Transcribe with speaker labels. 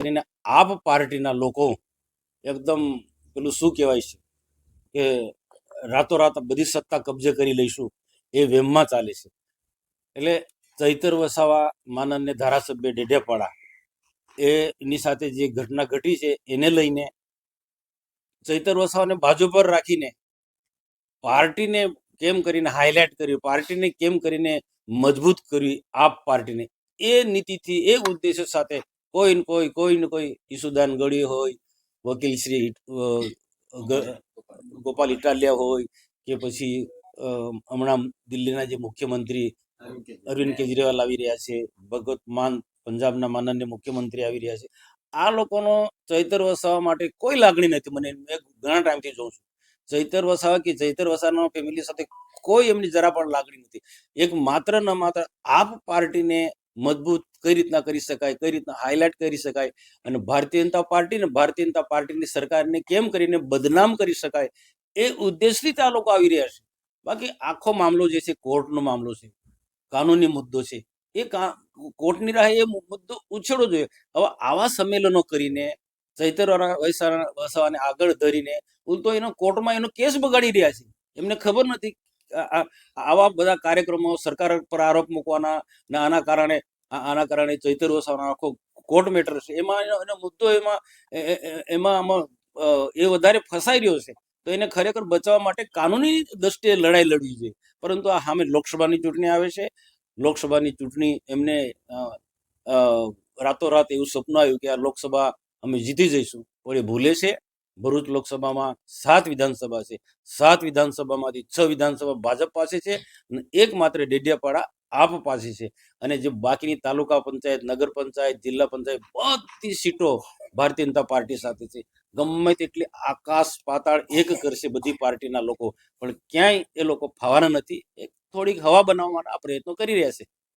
Speaker 1: કરીને આપ પાર્ટીના લોકો એકદમ પેલું શું કહેવાય છે કે રાતોરાત બધી સત્તા કબજે કરી લઈશું એ વેમમાં ચાલે છે. એટલે ચૈતર વસાવા માનનને ધારાસભ્ય ડેઢેપાડા એની સાથે જે ઘટના ઘટી છે એને લઈને ચૈતર વસાવાને બાજુ પર રાખીને પાર્ટીને કેમ કરીને હાઇલાઇટ કર્યું, પાર્ટીને કેમ કરીને મજબૂત કરી આપ પાર્ટીને? એ નીતિથી, એ ઉદ્દેશ્ય સાથે કોઈ ને કોઈ કોઈ ને કોઈ ઈસુદાન ગળી હોય, વકીલ શ્રી ગોપાલ ઇટાલિયા હોય કે પછી હમણાં દિલ્હીના જે મુખ્યમંત્રી અરવિંદ કેજરીવાલ આવી રહ્યા છે ભગવત માન પંજાબના માનનીય મુખ્યમંત્રી આવી રહ્યા છે, આ લોકોનો ચૈતર વસાવા માટે કોઈ લાગણી નથી. મને ઘણા ટાઈમથી જોઉં છું. ચૈતર વસાવા કે ચૈતર વસાવાના ફેમિલી સાથે કોઈ એમની જરા પણ લાગણી નથી. એક માત્ર ન માત્ર આપ પાર્ટીને મજબૂત કઈ રીતના કરી શકાય, કઈ રીતના હાઇલાઇટ કરી શકાય અને ભારતીય જનતા પાર્ટી ને ભારતીય જનતા પાર્ટીની સરકારને કેમ કરીને બદનામ કરી શકાય એ ઉદ્દેશથી આ લોકો આવી રહ્યા છે. બાકી આખો મામલો જે છે કોર્ટનો મામલો છે, કાનૂની મુદ્દો છે, એ કોર્ટની રાહે એ મુદ્દો ઉછેરવો જોઈએ. હવે આવા સંમેલનો કરીને, ચૈતર વસાવાને આગળ ધરીને ઉલતો એનો કોર્ટમાં એનો કેસ બગાડી રહ્યા છે. એમને ખબર નથી આવા બધા કાર્યક્રમો સરકાર પર આરોપ મૂકવાના આના કારણે આના કારણે ચૈતર વસાવાનો આખો કોર્ટ મેટર છે. એમાં એનો મુદ્દો એમાં એમાં આમાં એ વધારે ફસાઈ રહ્યો છે. તો એને ખરેખર બચાવવા માટે કાનૂની દ્રષ્ટિએ લડાઈ લડવી જોઈએ. પરંતુ આ સામે લોકસભાની ચૂંટણી આવે છે. લોકસભાની ચૂંટણી એમને રાતોરાત એવું સપનું આવ્યું કે આ લોકસભા અમે જીતી જઈશું. પણ એ ભૂલે છે. ભરૂચ લોકસભામાં સાત વિધાનસભા છે. સાત વિધાનસભામાંથી છ વિધાનસભા ભાજપ પાસે છે અને એક માત્ર ડેડિયાપાડા આપ પાસે છે. અને જે બાકીની તાલુકા પંચાયત, નગર પંચાયત, જિલ્લા પંચાયત બધી સીટો ભારતીય જનતા પાર્ટી સાથે છે. ગમે તેટલી આકાશ પાતાળ એક કરશે બધી પાર્ટીના લોકો. પણ ક્યાંય એ લોકો ફાવાના નથી. એક થોડીક હવા બનાવવા માટે આ પ્રયત્નો કરી રહ્યા છે.